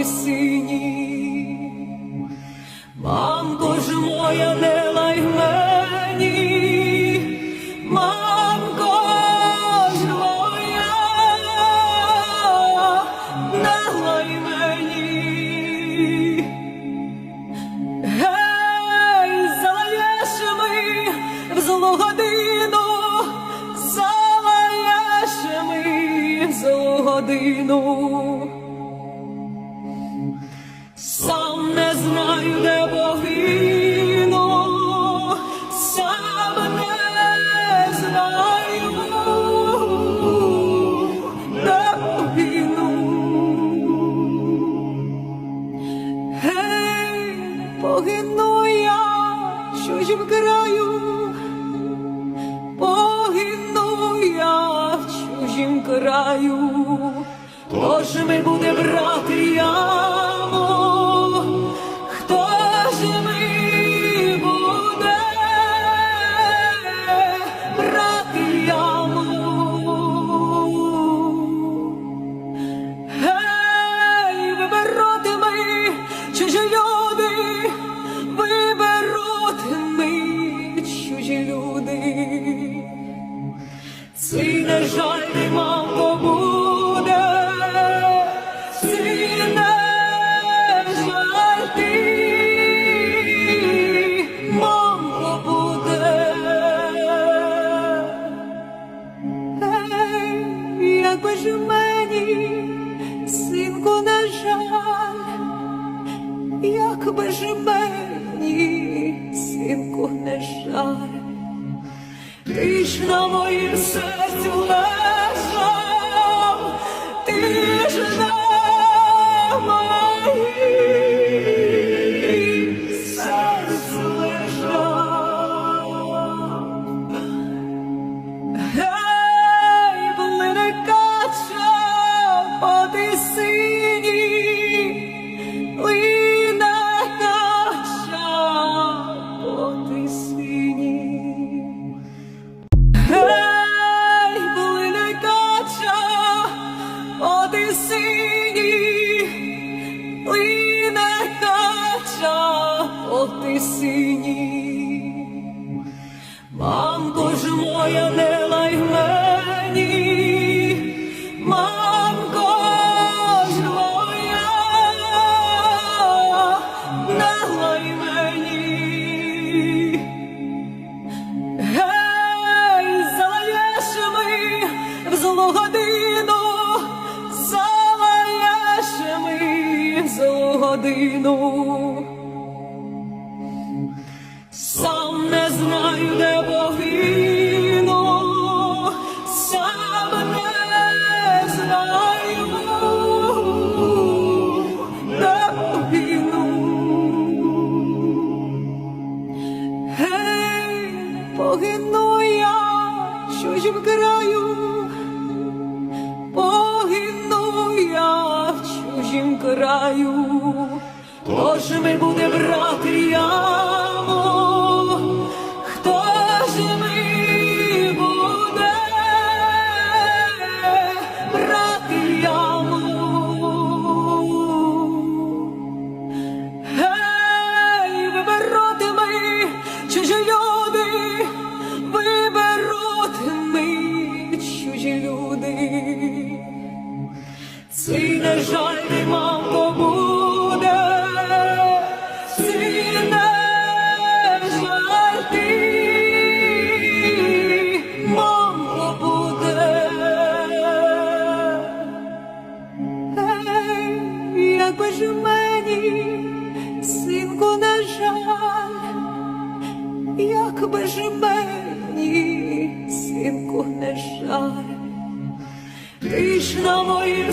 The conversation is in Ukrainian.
мой сині, мамко ж моя не лай мені, мамко ж моя, не лай. Гей, залаєш ми в злу годину, залаєш ми в злу годину. Краю, погину я в чужім краю, тож ми буде Цей не жаль ти ж на моїм серцю лежав, ти ж на моїм серцю лежав. По лине кача по тисині. Мамко злу. Сам не знаю, де погину, сам не знаю, де погину. Гей, погину я в чужім краю, погину я в чужім краю, ми буде брати яму, якби ж мені, синку, не жаль, ти ж на моїм